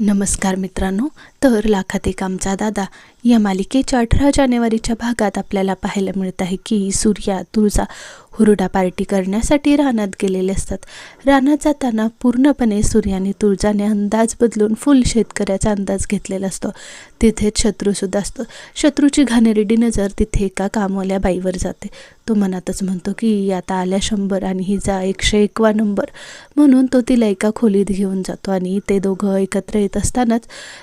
नमस्कार मित्रांनो तर लाखात एक आमचा दादा या मालिकेच्या अठरा जानेवारीच्या भागात आपल्याला पाहायला मिळत आहे की सूर्या तुळजा हुरुडा पार्टी करण्यासाठी रानात गेलेले असतात. रानात जाताना पूर्णपणे सूर्याने तुळजाने अंदाज बदलून फुल शेतकऱ्याचा अंदाज घेतलेला असतो. तिथेच शत्रूसुद्धा असतो. शत्रूची घाणेरडी नजर तिथे एका कामवाल्या बाईवर जाते. तो मनातच म्हणतो की आता आल्या शंभर आणि हिचा एकशे एकवा नंबर. म्हणून तो तिला एका खोलीत घेऊन जातो आणि ते दोघं एकत्र येत असतानाच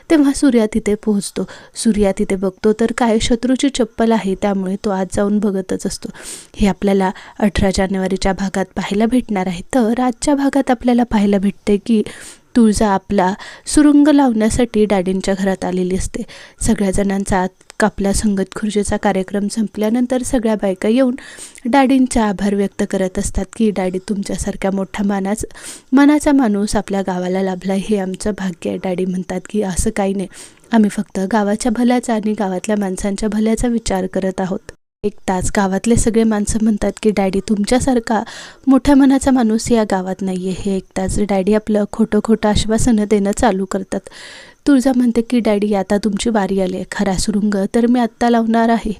तेव्हा सूर्या तिथे पोहोचतो. सूर्या तिथे बघतो तर काय शत्रूची चप्पल आहे त्यामुळे तो आज जाऊन बघतच असतो. हे आपल्याला अठरा जानेवारीच्या भागात पाहायला भेटणार आहे. तर आजच्या भागात आपल्याला पाहायला भेटते की तुळजा आपला सुरुंग लावण्यासाठी डॅडींच्या घरात आलेली असते. सगळ्या जणांचा कापला संगत खुर्चीचा कार्यक्रम संपल्यानंतर सगळ्या बायका येऊन डॅडींचा आभार व्यक्त करत असतात की डॅडी तुमच्यासारख्या मोठ्या मानाच मनाचा माणूस आपल्या गावाला लाभला हे आमचं भाग्य आहे. डॅडी म्हणतात की असं काही नाही. आम्ही फक्त गावाच्या भल्याचा आणि गावातल्या माणसांच्या भल्याचा विचार करत आहोत. एक तास गावातले सगळे माणसं म्हणतात की डॅडी तुमच्यासारखा मोठ्या मनाचा माणूस या गावात नाही आहे हे एक तास डॅडी आपलं खोटं खोटं आश्वासनं देणं चालू करतात. तुळजा म्हणते की डॅडी आता तुमची वारी आली आहे. खरा सुरुंग तर मी आत्ता लावणार आहे.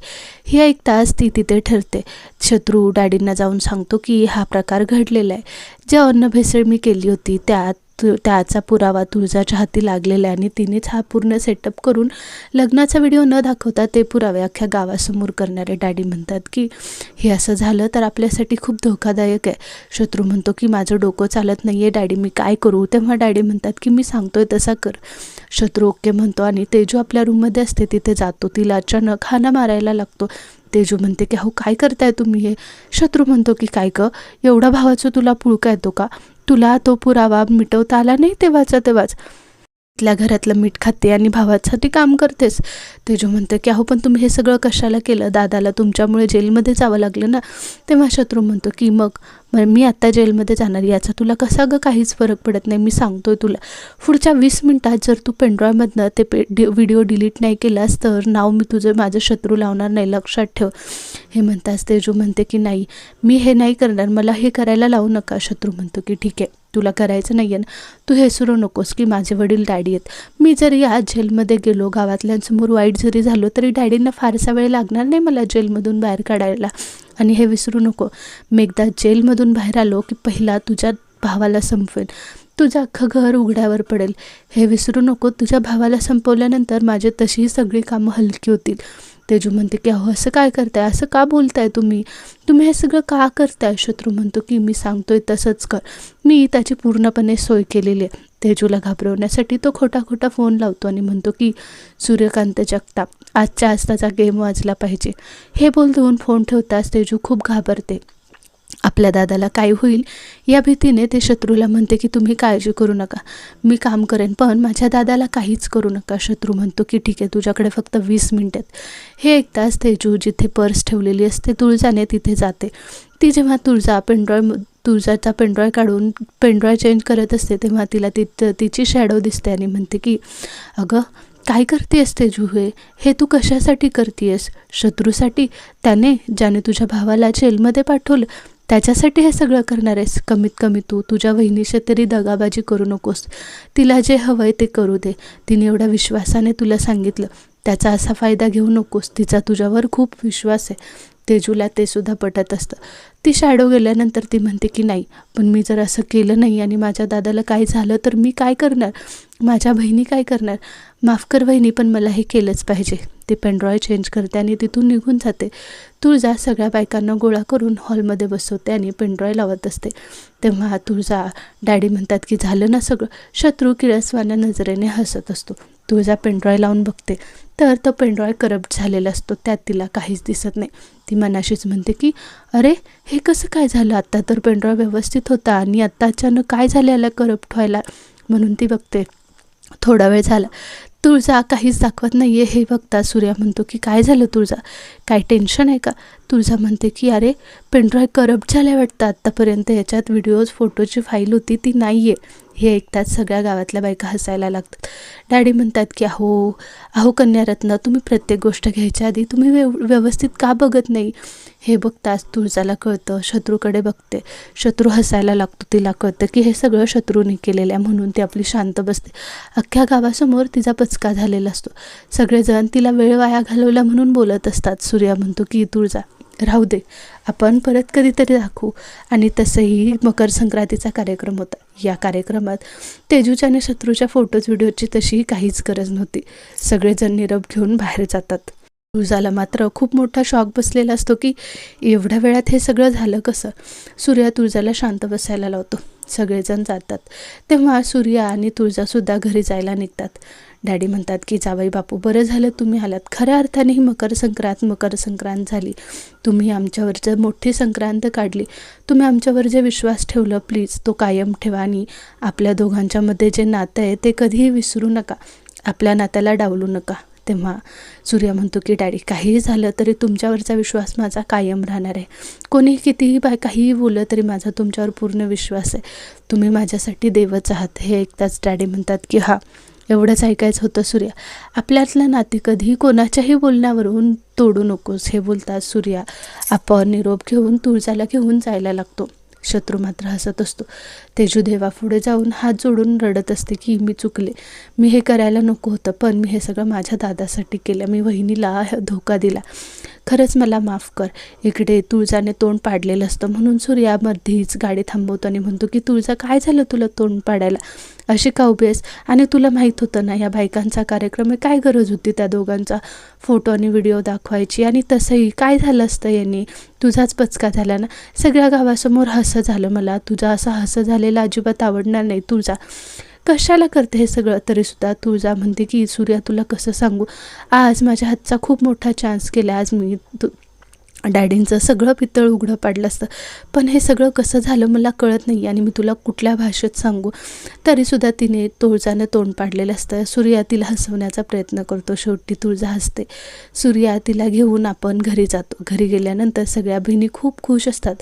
ही एक तास ती तिथे ठरते शत्रू डॅडींना जाऊन सांगतो की हा प्रकार घडलेला आहे. ज्या अन्न भेसळ मी केली होती त्यात तु त्याचा पुरावा तुळजाच्या हाती लागलेला आहे आणि तिनेच हा पूर्ण सेटअप करून लग्नाचा व्हिडिओ न दाखवता ते पुरावे अख्ख्या गावासमोर करणारे डॅडी म्हणतात की हे असं झालं तर आपल्यासाठी खूप धोकादायक आहे. शत्रू म्हणतो की माझं डोकं चालत नाही आहे डॅडी मी काय करू? तेव्हा डॅडी म्हणतात की मी सांगतोय तसा कर. शत्रू ओके म्हणतो आणि तेजू आपल्या रूममध्ये असते तिथे जातो. तिला अचानक हाना मारायला लागतो. तेजू म्हणते की अहो काय करताय तुम्ही हे? शत्रू म्हणतो की काय ग? एवढा भावाचं तुला पुळका येतो का? तुला तो पुरावा मिटवता आला नाही तेव्हाचा तेव्हाच. तिथल्या घरातलं मीठ खाते आणि भावासाठी काम करतेस. तेजू म्हणते की अहो पण तुम्ही हे सगळं कशाला केलं? दादाला तुमच्यामुळे जेलमध्ये जावं लागलं ना? तेव्हा शत्रू म्हणतो की मग मग मी आत्ता जेलमध्ये जाणार. याचा तुला कसा गं काहीच फरक पडत नाही. मी सांगतोय तुला. पुढच्या वीस मिनटात जर तू पेनड्रॉयमधनं ते पे डि व्हिडिओ डिलीट नाही केलास तर नाव मी तुझं माझं शत्रू लावणार नाही. लक्षात ठेव. हे म्हणतास तेजू म्हणते की नाही मी हे नाही करणार. मला हे करायला लावू नका. शत्रू म्हणतो की ठीक आहे. तुला करायचं नाही आहे ना? तू हे सुरू नकोस की माझे वडील डॅडी आहेत. मी जरी आज जेलमध्ये गेलो गावातल्यांसमोर वाईट जरी झालो तरी डॅडींना फारसा वेळ लागणार नाही मला जेलमधून बाहेर काढायला. आणि हे विसरू नको. मी एकदा जेलमधून बाहेर आलो की पहिला तुझ्या भावाला संपवेल तुझं अख्खं घर उघड्यावर पडेल. हे विसरू नको. तुझ्या भावाला संपवल्यानंतर माझे तशीही सगळी कामं हलकी होतील. तेजू म्हणते की अहो असं काय करताय? असं का बोलताय तुम्ही? तुम्ही हे सगळं का करताय? शत्रू म्हणतो की मी सांगतोय तसंच कर. मी त्याची पूर्णपणे सोय केलेली आहे. तेजूला घाबरवण्यासाठी तो खोटा खोटा फोन लावतो आणि म्हणतो की सूर्यकांत जगताप आजच्या आज त्याचा गेम वाजला पाहिजे. हे बोल देऊन फोन ठेवताच तेजू खूप घाबरते. आपल्या दादाला काय होईल या भीतीने ते शत्रूला म्हणते की तुम्ही काळजी करू नका. मी काम करेन पण माझ्या दादाला काहीच करू नका. शत्रू म्हणतो की ठीक आहे तुझ्याकडे फक्त वीस मिनिटात हे एकदाच तेजू जिथे पर्स ठेवलेली असते तुळजाने तिथे जाते. ती जेव्हा तुळजा पेंड्रॉय तुळजाचा पेंड्रॉय काढून पेनड्रॉय चेंज करत असते तेव्हा तिला ति तिची शॅडो दिसते आणि म्हणते की अगं काय करतेस तेजू हे? हे तू कशासाठी करतेस शत्रूसाठी? त्याने ज्याने तुझ्या भावाला जेलमध्ये पाठवलं त्याच्यासाठी हे सगळं करणार आहेस. कमीत कमी तू. तुझ्या वहिनीशी तरी दगाबाजी करू नकोस. तिला जे हवं आहे ते करू दे. तिने एवढ्या विश्वासाने तुला सांगितलं. त्याचा असा फायदा घेऊ नकोस. तिचा तुझ्यावर खूप विश्वास आहे. तेजूला ते सुद्धा पटत असतं. ती शॅडो गेल्यानंतर ती म्हणते की नाही पण मी जर असं केलं नाही आणि माझ्या दादाला काय झालं तर मी काय करणार? माझ्या बहिणी काय करणार? माफ कर बहिणी पण मला हे केलंच पाहिजे. ती पेनड्रॉय चेंज करते आणि तिथून निघून जाते. तुळजा सगळ्या बायकांना गोळा करून हॉलमध्ये बसवते आणि पेनड्रॉय लावत असते. तेव्हा तुळजा डॅडी म्हणतात की झालं ना सगळं. शत्रू किळसवाना नजरेने हसत असतो. तुळजा पेनड्रॉय लावून बघते. तर तो पेनड्रॉय करप्ट झालेला असतो. त्यात तिला काहीच दिसत नाही. ती मनाशीच म्हणते की अरे हे कसं काय झालं? आत्ता तर पेनड्रॉय व्यवस्थित होता आणि आत्ता अचानक काय झालं याला करप्ट व्हायला? म्हणून ती बघते. थोडा वेळ झाला. तुळजा काहीच दाखवत नाही आहे हे बघता सूर्या म्हणतो की काय झालं तुळजा? काय टेन्शन आहे का? तुळजा म्हणते की अरे पेनड्रॉय करप्ट झाल्या वाटतं. आत्तापर्यंत याच्यात व्हिडिओज फोटोची फाईल होती ती नाही आहे हे ऐकतात सगळ्या गावातल्या बायका हसायला लागतात. डॅडी म्हणतात की अहो अहो कन्यारत्न तुम्ही प्रत्येक गोष्ट घ्यायच्या आधी तुम्ही व्यव व्यवस्थित का बघत नाही? हे बघताच तुळजाला कळतं शत्रूकडे बघते. शत्रू हसायला लागतो तिला कळतं की हे सगळं शत्रूने केलेलं आहे म्हणून ती आपली शांत बसते. अख्ख्या गावासमोर तिचा पचका झालेला असतो. सगळेजण तिला वेळ वाया घालवला म्हणून बोलत असतात. सूर्या म्हणतो की तुळजा राहू दे. आपण परत कधीतरी दाखवू आणि तसंही मकर संक्रांतीचा कार्यक्रम होता. या कार्यक्रमात तेजूच्या आणि शत्रूच्या फोटोज व्हिडिओची तशीही काहीच गरज नव्हती. सगळेजण निरप घेऊन बाहेर जातात. तुळजाला मात्र खूप मोठा शॉक बसलेला असतो की एवढ्या वेळात हे सगळं झालं कसं? सूर्या तुळजाला शांत बसायला लावतो. सगळेजण जातात. तेव्हा सूर्या आणि तुळजासुद्धा घरी जायला निघतात. डॅडी म्हणतात की जावई बापू बरं झालं तुम्ही आलात. खऱ्या अर्थाने ही मकर संक्रांत मकर संक्रांत झाली. तुम्ही आमच्यावर जर मोठी संक्रांत काढली तुम्ही आमच्यावर जे विश्वास ठेवलं प्लीज तो कायम ठेवा आणि आपल्या दोघांच्यामध्ये जे नातं आहे ते कधीही विसरू नका. आपल्या नात्याला डावलू नका. तेव्हा सूर्य म्हणतो की डॅडी काहीही झालं तरी तुमच्यावरचा विश्वास माझा कायम राहणार आहे. कोणी कितीही बाय काहीही बोललं तरी माझा तुमच्यावर पूर्ण विश्वास आहे. तुम्ही माझ्यासाठी देवच आहात. हे एकदाच डॅडी म्हणतात की हा एवढंच ऐकायचं होतं सूर्या. आपल्यातलं नाते कधी कोणाच्याही बोलण्यावरून तोडू नकोस हे बोलतात सूर्या. आपण निरोप घेऊन तुळजाला घेऊन जायला लागतो. शत्रू मात्र हसत असतो. तेजू देवापुढे जाऊन हात जोडून रडत असते की मी चुकले. मी हे करायला नको होतं पण मी हे सगळं माझ्या दादासाठी केलं. मी वहिनीला धोका दिला. खरंच मला माफ कर. इकडे तुळजाने तोंड पाडलेलं असतं. म्हणून सूर्यामध्येच गाडी थांबवतो आणि म्हणतो की तुळजा काय झालं तुला तोंड पाडायला? अशी का उभी आहेस? आणि तुला माहीत होतं ना या बायकांचा कार्यक्रम आहे. काय गरज होती त्या दोघांचा? फोटो आणि व्हिडिओ दाखवायची. आणि तसंही काय झालं असतं यांनी? तुझाच पचका झाला ना? सगळ्या गावासमोर हसं झालं मला. तुझा असं हसं झालेलं अजिबात आवडणार नाही तुझा कशाला करते हे सगळं? तरीसुद्धा तुळजा म्हणते की सूर्या तुला कसं सांगू? आज माझ्या हातचा खूप मोठा चान्स केला. आज मी तू डॅडींचं सगळं पितळ उघडं पाडलं असतं. पण हे सगळं कसं झालं मला कळत नाही आणि मी तुला कुठल्या भाषेत सांगू? तरीसुद्धा तिने तुळजानं तोंड पाडलेलं असतं. सूर्या तिला हसवण्याचा प्रयत्न करतो. शेवटी तुळजा हसते. सूर्या तिला घेऊन आपण घरी जातो. घरी गेल्यानंतर सगळ्या बहिणी खूप खुश असतात.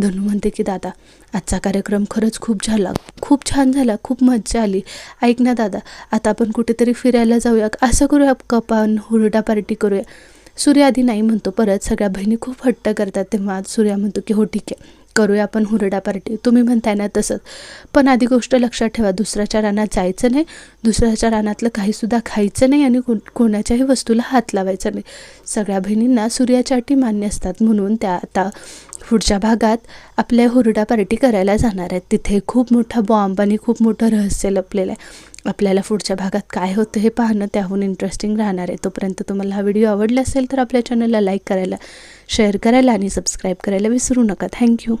धनू म्हणते की दादा आजचा कार्यक्रम खरंच खूप झाला. खूप छान झाला. खूप मज्जा आली. ऐक ना दादा आता आपण कुठेतरी फिरायला जाऊया. असं करूया का आपण हुरडा पार्टी करूया. सूर्य आधी नाही म्हणतो परत सगळ्या बहिणी खूप हट्ट करतात तेव्हा सूर्या म्हणतो की हो ठीक आहे करूया आपण हुरडा पार्टी. तुम्ही म्हणताय ना तसंच. पण आधी गोष्ट लक्षात ठेवा दुसऱ्याच्या रानात जायचं नाही दुसऱ्याच्या रानातलं काहीसुद्धा खायचं नाही आणि को कोणाच्याही वस्तूला हात लावायचा नाही. सगळ्या बहिणींना सूर्याच्या अटी मान्य असतात म्हणून त्या आता पुढच्या भागात आपल्या हुरडा पार्टी करायला जाणार आहेत. तिथे खूप मोठा बॉम्ब आणि खूप मोठं रहस्य लपलेलं आहे. आपल्याला पुढच्या भागात काय होतं हे पाहणं त्याहून इंटरेस्टिंग राहणार आहे. तोपर्यंत तुम्हाला हा व्हिडिओ आवडला असेल तर आपल्या चॅनलला लाईक करायला शेअर करायला आणि सबस्क्राईब करायला विसरू नका. थँक्यू